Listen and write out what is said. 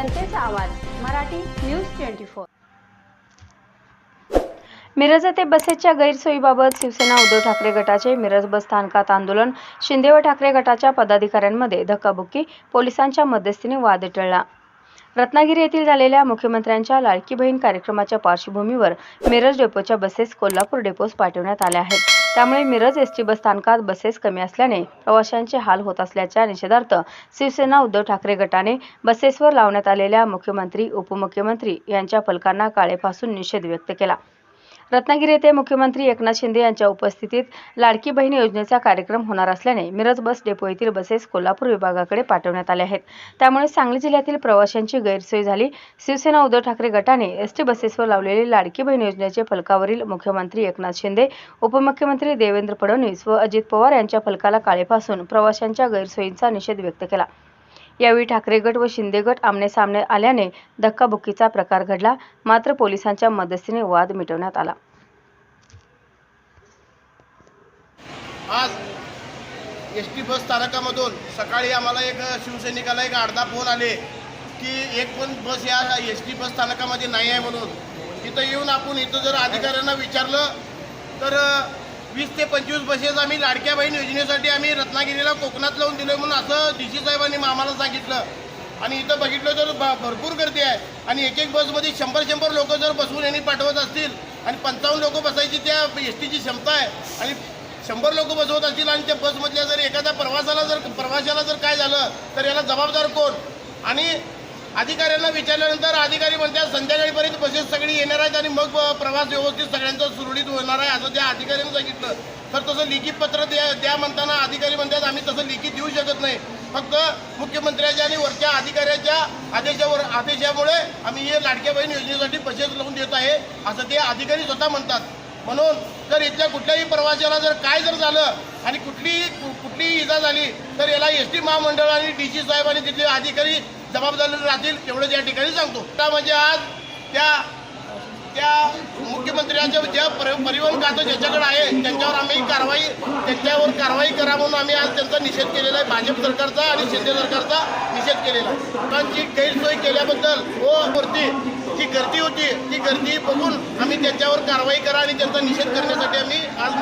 जनतेचा आवाज Marathi news twenty four. Miraj येथे बसेसच्या गैरसोयीबाबत शिवसेना उद्धव ठाकरे गटाचे मिरज बस स्थानकात आंदोलन शिंदे व ठाकरे गटाच्या पदाधिकाऱ्यांमध्ये धक्काबुक्की पोलिसांच्या मध्यस्थीने वाद टळला. रत्नागिरी येथील झालेल्या मुख्यमंत्र्यांच्या लाडकी बहीण कार्यक्रमाच्या पार्श्वभूमीवर मिरज डेपोच्या बसेस कोल्हापूर डेपोस पाठवण्यात आल्या आहेत. त्यामुळे मिरज एस टी बस स्थानकात बसेस कमी असल्याने प्रवाशांचे हाल होत असल्याच्या निषेधार्थ शिवसेना उद्धव ठाकरे गटाने बसेसवर लावण्यात आलेल्या मुख्यमंत्री उपमुख्यमंत्री यांच्या फलकांना काळेपासून निषेध व्यक्त केला. रत्नागिरी येथे मुख्यमंत्री एकनाथ शिंदे यांच्या उपस्थितीत लाडकी बहीण योजनेचा कार्यक्रम होणार असल्याने मिरज बस डेपो येथील बसेस कोल्हापूर विभागाकडे पाठवण्यात आल्या आहेत. त्यामुळे सांगली जिल्ह्यातील प्रवाशांची गैरसोय झाली. शिवसेना उद्धव ठाकरे गटाने एस टी बसेसवर लावलेली लाडकी बहीण योजनेचे फलकावरील मुख्यमंत्री एकनाथ शिंदे उपमुख्यमंत्री देवेंद्र फडणवीस व अजित पवार यांच्या फलकाला काळेपासून प्रवाशांच्या गैरसोयींचा निषेध व्यक्त केला. यावेळी ठाकरे गट व शिंदे गट आमनेसामने आल्याने धक्काबुक्कीचा प्रकार घडला. मात्र पोलिसांच्या मदतीने वाद मिटवण्यात आला. आज एस टी बस स्थानकामधून सकाळी आम्हाला एक शिवसैनिकाला एक अर्धा फोन आले की एक पण बस या एस टी बस स्थानकामध्ये नाही आहे म्हणून. तिथं येऊन आपण इथं जर अधिकाऱ्यांना विचारलं तर वीस ते पंचवीस बसेस आम्ही लाडक्या बहीण योजनेसाठी आम्ही रत्नागिरीला कोकणात लावून दिलो म्हणून असं डी सी साहेबांनी आम्हाला सांगितलं. आणि इथं बघितलं तर भरपूर गर्दी आहे. आणि एक एक बसमध्ये शंभर शंभर लोक जर बसवून यांनी पाठवत असतील आणि पंचावन्न लोक बसायची त्या एस टीची क्षमता आहे आणि शंभर लोक बसवत असतील आणि त्या बसमधल्या जर एखाद्या प्रवासाला जर प्रवाशाला जर काय झालं तर याला जबाबदार कोण? आणि अधिकाऱ्यांना विचारल्यानंतर अधिकारी म्हणतात संध्याकाळीपर्यंत बसेस सगळी येणार आहेत आणि मग प्रवास व्यवस्थित सगळ्यांचा सुरळीत होणार आहे असं त्या अधिकाऱ्यांनी सांगितलं. तर तसं लिखित पत्र द्या द्या म्हणताना अधिकारी म्हणतात आम्ही तसं लिखित देऊ शकत नाही. फक्त मुख्यमंत्र्याच्या आणि वरच्या अधिकाऱ्याच्या आदेशावर आदेशामुळे आम्ही हे लाडक्या बहीण योजनेसाठी बसेस लावून देत आहे असं ते अधिकारी स्वतः म्हणतात. म्हणून जर इथल्या कुठल्याही प्रवाशाला जर काय जर झालं आणि कुठलीही कुठलीही इजा झाली तर याला एस टी महामंडळ आणि डी सी साहेब आणि तिथले अधिकारी जबाबदारी राहतील एवढंच या ठिकाणी सांगतो. आता म्हणजे आज त्या त्या मुख्यमंत्र्यांच्या ज्या परिवहन खातं ज्याच्याकडे आहे त्यांच्यावर आम्ही कारवाई त्यांच्यावर कारवाई करा म्हणून आम्ही आज त्यांचा निषेध केलेला आहे. भाजप सरकारचा आणि शिंदे सरकारचा निषेध केलेला आहे. जी गैरसोय केल्याबद्दल व वरती जी गर्दी होती ती गर्दी बघून आम्ही त्यांच्यावर कारवाई करा आणि त्यांचा निषेध करण्यासाठी आम्ही आज